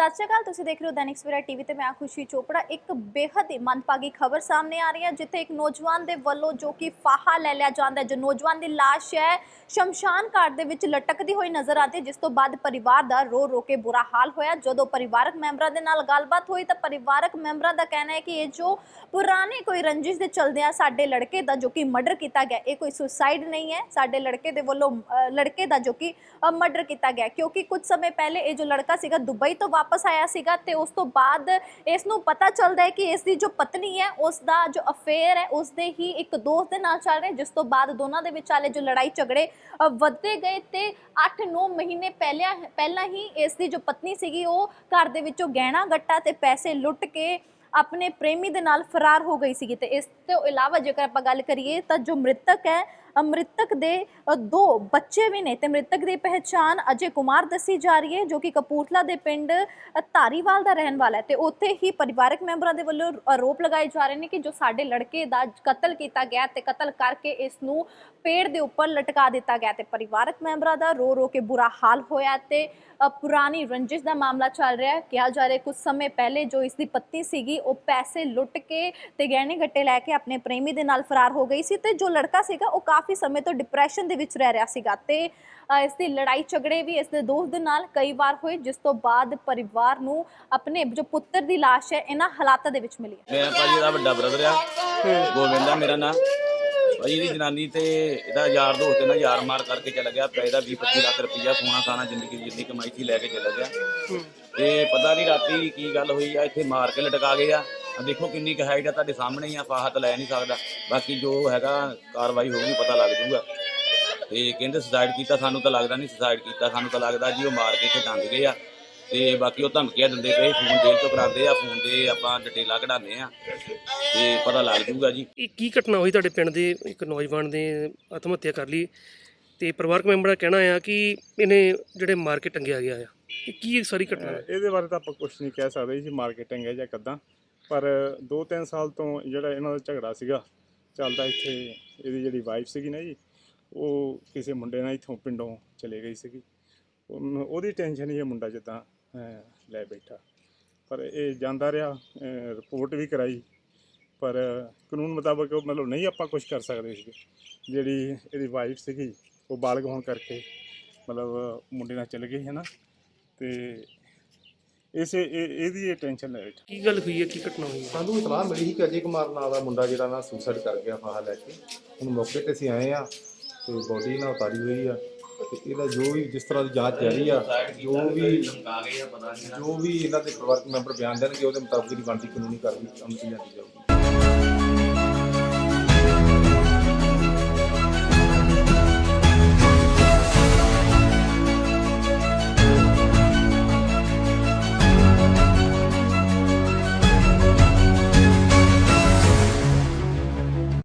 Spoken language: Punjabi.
ਸਤਿ ਸ਼੍ਰੀ ਅਕਾਲ, ਤੁਸੀਂ ਦੇਖ ਰਹੇ ਹੋ ਦੈਨਿਕ ਸਵੇਰਾ ਟੀਵੀ ਤੇ ਮੈਂ ਖੁਸ਼ੀ ਚੋਪੜਾ। ਇੱਕ ਬੇहद ਹੀ ਮੰਦਭਾਗੀ ਖਬਰ ਸਾਹਮਣੇ ਆ ਰਹੀ ਹੈ, ਜਿੱਥੇ ਇੱਕ ਨੌਜਵਾਨ ਦੇ ਵੱਲੋਂ ਜੋ ਕਿ ਫਾਹਾ ਲੈ ਲਿਆ ਜਾਂਦਾ ਜੋ ਨੌਜਵਾਨ ਦੀ ਲਾਸ਼ ਹੈ, ਸ਼ਮਸ਼ਾਨ ਘਾਟ ਦੇ ਵਿੱਚ ਲਟਕਦੀ ਹੋਈ ਨਜ਼ਰ ਆਉਂਦੀ ਜਿਸ ਤੋਂ ਬਾਅਦ ਪਰਿਵਾਰ ਦਾ ਰੋ ਰੋ ਕੇ ਬੁਰਾ ਹਾਲ ਹੋਇਆ। ਜਦੋਂ ਪਰਿਵਾਰਕ ਮੈਂਬਰਾਂ ਦੇ ਨਾਲ ਗੱਲਬਾਤ ਹੋਈ ਤਾਂ ਪਰਿਵਾਰਕ ਮੈਂਬਰਾਂ ਦਾ ਕਹਿਣਾ ਹੈ ਕਿ ਇਹ ਜੋ ਪੁਰਾਣੇ ਕੋਈ ਰੰਜਿਸ਼ ਦੇ ਚਲਦਿਆਂ ਸਾਡੇ ਲੜਕੇ ਦਾ ਜੋ ਕਿ ਮਰਡਰ ਕੀਤਾ ਗਿਆ, ਇਹ ਕੋਈ ਸੁਸਾਈਡ ਨਹੀਂ ਹੈ। ਸਾਡੇ ਲੜਕੇ ਦੇ ਵੱਲੋਂ ਲੜਕੇ ਦਾ ਜੋ ਕਿ ਮਰਡਰ ਕੀਤਾ ਗਿਆ, ਕਿਉਂਕਿ ਕੁਝ ਸਮੇਂ ਪਹਿਲੇ ਇਹ ਜੋ ਲੜਕਾ ਸੀਗਾ ਦੁਬਈ ਤੋਂ ਵਾਪਸ ਵਾਪਸ ਆਇਆ ਸੀਗਾ ਤੇ ਉਸ ਤੋਂ ਬਾਅਦ ਇਸ ਨੂੰ ਪਤਾ ਚੱਲਦਾ ਹੈ ਕਿ ਇਸ ਦੀ ਜੋ ਪਤਨੀ ਹੈ ਉਸ ਦਾ ਜੋ ਅਫੇਅਰ ਹੈ ਉਸ ਦੇ ਹੀ ਇੱਕ ਦੋਸਤ ਦੇ ਨਾਲ ਚੱਲ ਰਿਹਾ ਜਿਸ ਤੋਂ ਬਾਅਦ ਦੋਨਾਂ ਦੇ ਵਿਚਾਲੇ ਜੋ ਲੜਾਈ ਝਗੜੇ ਵੱਧਦੇ ਗਏ ਤੇ 8-9 ਮਹੀਨੇ ਪਹਿਲਾਂ ਪਹਿਲਾਂ ਹੀ ਇਸ ਦੀ ਜੋ ਪਤਨੀ ਸੀਗੀ, ਉਹ ਘਰ ਦੇ ਵਿੱਚੋਂ ਗਹਿਣਾ ਗੱਟਾ ਤੇ ਪੈਸੇ ਲੁੱਟ ਕੇ ਆਪਣੇ ਪ੍ਰੇਮੀ ਦੇ ਨਾਲ ਫਰਾਰ ਹੋ ਗਈ ਸੀਗੀ ਤੇ ਇਸ ਤੋਂ ਇਲਾਵਾ ਜੇਕਰ ਆਪਾਂ ਗੱਲ ਕਰੀਏ ਤਾਂ ਜੋ ਮ੍ਰਿਤਕ ਹੈ ਮ੍ਰਿਤਕ ਦੇ ਦੋ ਬੱਚੇ ਵੀ ਨੇ ਤੇ ਮ੍ਰਿਤਕ ਦੀ ਪਹਿਚਾਣ ਅਜੇ ਕੁਮਾਰ ਦੱਸੀ ਜਾ ਰਹੀ ਹੈ ਜੋ ਕਿ ਕਪੂਰਥਲਾ ਦੇ ਪਿੰਡ ਧਾਰੀਵਾਲ ਦਾ ਰਹਿਣ ਵਾਲਾ ਹੈ ਤੇ ਉੱਥੇ ਹੀ ਪਰਿਵਾਰਕ ਮੈਂਬਰਾਂ ਦੇ ਵੱਲੋਂ ਆਰੋਪ ਲਗਾਏ ਜਾ ਰਹੇ ਨੇ ਕਿ ਜੋ ਸਾਡੇ ਲੜਕੇ ਦਾ ਕਤਲ ਕੀਤਾ ਗਿਆ ਤੇ ਕਤਲ ਕਰਕੇ ਇਸ ਨੂੰ ਪੇੜ ਦੇ ਉੱਪਰ ਲਟਕਾ ਦਿੱਤਾ ਗਿਆ ਤੇ ਪਰਿਵਾਰਕ ਮੈਂਬਰਾਂ ਦਾ ਰੋ ਰੋ ਕੇ ਬੁਰਾ ਹਾਲ ਹੋਇਆ ਤੇ ਪੁਰਾਣੀ ਰੰਜਿਸ਼ ਦਾ ਮਾਮਲਾ ਚੱਲ ਰਿਹਾ ਹੈ। ਕਿਹਾ ਜਾ ਰਿਹਾ ਕੁਝ ਸਮੇਂ ਪਹਿਲੇ ਜੋ ਇਸ ਦੀ ਪਤਨੀ ਸੀਗੀ ਉਹ ਪੈਸੇ ਲੁੱਟ ਕੇ ਤੇ ਗਹਿਣੇ ਗੱਟੇ ਲੈ ਕੇ ਆਪਣੇ ਪ੍ਰੇਮੀ ਦੇ ਨਾਲ ਫਰਾਰ ਹੋ ਗਈ ਸੀ ਤੇ ਜੋ ਲੜਕਾ ਸੀਗਾ ਉਹ ਕਾਫੀ ਸਮੇਂ ਤੋਂ ਡਿਪਰੈਸ਼ਨ ਦੇ ਵਿੱਚ ਰਹਿ ਰਿਹਾ ਸੀਗਾ ਤੇ ਅ, ਇਸ ਦੀ ਲੜਾਈ ਝਗੜੇ ਵੀ ਇਸ ਦੇ ਦੋਸਤ ਦੇ ਨਾਲ ਕਈ ਵਾਰ ਹੋਏ ਜਿਸ ਤੋਂ ਬਾਅਦ ਪਰਿਵਾਰ ਨੂੰ ਆਪਣੇ ਜੋ ਪੁੱਤਰ ਦੀ ਲਾਸ਼ ਹੈ ਇਹਨਾਂ ਹਾਲਾਤਾਂ ਦੇ ਵਿੱਚ ਮਿਲੀ ਹੈ। ਮੈਂ ਭਾਜੀ ਇਹਦਾ ਵੱਡਾ ਬ੍ਰਦਰ ਆ। ਗੋਬਿੰਦ ਮੇਰਾ ਨਾਂ। ਭਾਜੀ ਇਹਦੀ ਜਨਾਨੀ ਤੇ ਇਹਦਾ ਯਾਰ ਦੋਸਤ ਨਾ ਯਾਰ ਮਾਰ ਕਰਕੇ ਚਲਾ ਗਿਆ ਪੈ ਇਹਦਾ 20 25 ਲੱਖ ਰੁਪਈਆ ਸੋਨਾ ਖਾਣਾ ਜ਼ਿੰਦਗੀ ਦੀ ਜਿੰਨੀ ਕਮਾਈ ਸੀ ਲੈ ਕੇ ਚਲਾ ਗਿਆ। ਤੇ ਪਤਾ ਨਹੀਂ ਰਾਤੀ ਕੀ ਗੱਲ ਹੋਈ ਆ, ਇੱਥੇ ਮਾਰ ਕੇ ਲਟਕਾ ਗਏ ਆ। ਆ ਦੇਖੋ ਕਿੰਨੀ ਕੁ ਹਾਈਟ ਆ, ਤੁਹਾਡੇ ਸਾਹਮਣੇ ਹੀ ਆ ਫਾਹਤ ਲੈ ਨਹੀਂ ਸਕਦਾ। ਬਾਕੀ ਜੋ ਹੈਗਾ ਕਾਰਵਾਈ ਹੋਊਗੀ, ਪਤਾ ਲੱਗ ਜੂਗਾ। ਤੇ ਕਹਿੰਦੇ ਸੁਸਾਈਡ ਕੀਤਾ, ਸਾਨੂੰ ਤਾਂ ਲੱਗਦਾ ਨਹੀਂ ਸੁਸਾਈਡ ਕੀਤਾ, ਸਾਨੂੰ ਤਾਂ ਲੱਗਦਾ ਜੀ ਉਹ ਮਾਰ ਕੇ ਇੱਥੇ ਟੰਗ ਗਏ ਆ। ਤੇ ਬਾਕੀ ਉਹ ਧਮਕੀਆਂ ਦਿੰਦੇ ਪਏ ਫੋਨ ਜੇਲ੍ਹ ਤੋਂ ਕਰਾਉਂਦੇ ਆ ਫੋਨ ਦੇ ਆਪਾਂ ਡਿਟੇਲਾਂ ਕਢਾਉਂਦੇ ਆ ਤੇ ਪਤਾ ਲੱਗ ਜਾਊਗਾ ਜੀ। ਇਹ ਕੀ ਘਟਨਾ ਹੋਈ ਤੁਹਾਡੇ ਪਿੰਡ ਦੇ ਇੱਕ ਨੌਜਵਾਨ ਦੇ ਆਤਮ ਹੱਤਿਆ ਕਰ ਲਈ ਤੇ ਪਰਿਵਾਰਕ ਮੈਂਬਰ ਦਾ ਕਹਿਣਾ ਆ ਕਿ ਇਹਨੇ ਜਿਹੜੇ ਮਾਰ ਕੇ ਟੰਗਿਆ ਗਿਆ ਆ। ਇਹ ਕੀ ਸਾਰੀ ਘਟਨਾ ਹੈ? ਇਹਦੇ ਬਾਰੇ ਤਾਂ ਆਪਾਂ ਕੁਝ ਨਹੀਂ ਕਹਿ ਸਕਦੇ ਜੀ ਮਾਰਕੀਟਿੰਗ ਹੈ ਜਾਂ ਕਿੱਦਾਂ। ਪਰ 2-3 ਸਾਲ ਤੋਂ ਜਿਹੜਾ ਇਹਨਾਂ ਦਾ ਝਗੜਾ ਸੀਗਾ ਚੱਲਦਾ ਇੱਥੇ ਇਹਦੀ ਜਿਹੜੀ ਵਾਈਫ ਸੀਗੀ ਨਾ ਜੀ ਉਹ ਕਿਸੇ ਮੁੰਡੇ ਨਾਲ ਇੱਥੋਂ ਪਿੰਡੋਂ ਚਲੇ ਗਈ ਸੀਗੀ। ਉਹਨੂੰ- ਉਹਦੀ ਟੈਨਸ਼ਨ ਹੀ ਇਹ ਮੁੰਡਾ ਜਿੱਦਾਂ। ਲੈ ਬੈਠਾ। ਪਰ ਇਹ ਜਾਂਦਾ ਰਿਹਾ ਰਿਪੋਰਟ ਵੀ ਕਰਾਈ। ਪਰ ਕਾਨੂੰਨ ਮੁਤਾਬਕ ਉਹ ਮਤਲਬ ਨਹੀਂ ਆਪਾਂ ਕੁਝ ਕਰ ਸਕਦੇ ਸੀ ਜਿਹੜੀ ਇਹਦੀ ਵਾਈਫ ਸੀਗੀ ਉਹ ਬਾਲਗ ਹੋਣ ਕਰਕੇ ਮਤਲਬ ਮੁੰਡੇ ਨਾਲ ਚਲੇ ਗਈ ਹੈ ਨਾ ਤੇ ਇਸੇ ਇਹ- ਇਹਦੀ ਇਹ ਟੈਨਸ਼ਨ ਲੈ ਬੈਠਾ ਕੀ ਗੱਲ ਹੋਈ ਹੈ? ਕੀ ਘਟਨਾ ਹੋਈ ਹੈ? ਸਾਨੂੰ ਇਤਲਾਹ ਮਿਲੀ ਸੀ ਕਿ ਅਜੇ ਕੁਮਾਰ ਨਾਂ ਦਾ ਮੁੰਡਾ ਜਿਹੜਾ ਨਾ ਸੁਸਾਈਡ ਕਰ ਗਿਆ ਫਾਹਾ ਲੈ ਕੇ। ਹੁਣ ਮੌਕੇ ਤੇ ਅਸੀਂ ਆਏ ਆ ਤੇ ਬੋਡੀ ਨਾਲ ਉਤਾਰੀ ਹੋਈ ਆ। ਤੇ ਇਹਦਾ ਜੋ ਵੀ ਜਿਸ ਤਰ੍ਹਾਂ ਦੀ ਜਾਂਚ ਜਾਰੀ ਆ, ਜੋ ਵੀ ਜੋ ਵੀ ਇਹਨਾਂ ਦੇ ਪਰਿਵਾਰਕ ਮੈਂਬਰ ਬਿਆਨ ਦੇਣਗੇ, ਉਹਦੇ ਮੁਤਾਬਕ ਦੀ ਬਣਦੀ ਕਾਨੂੰਨੀ ਕਾਰਵਾਈ ਅਮਲ ਚ ਲਿਆਂਦੀ ਜਾਊਗੀ।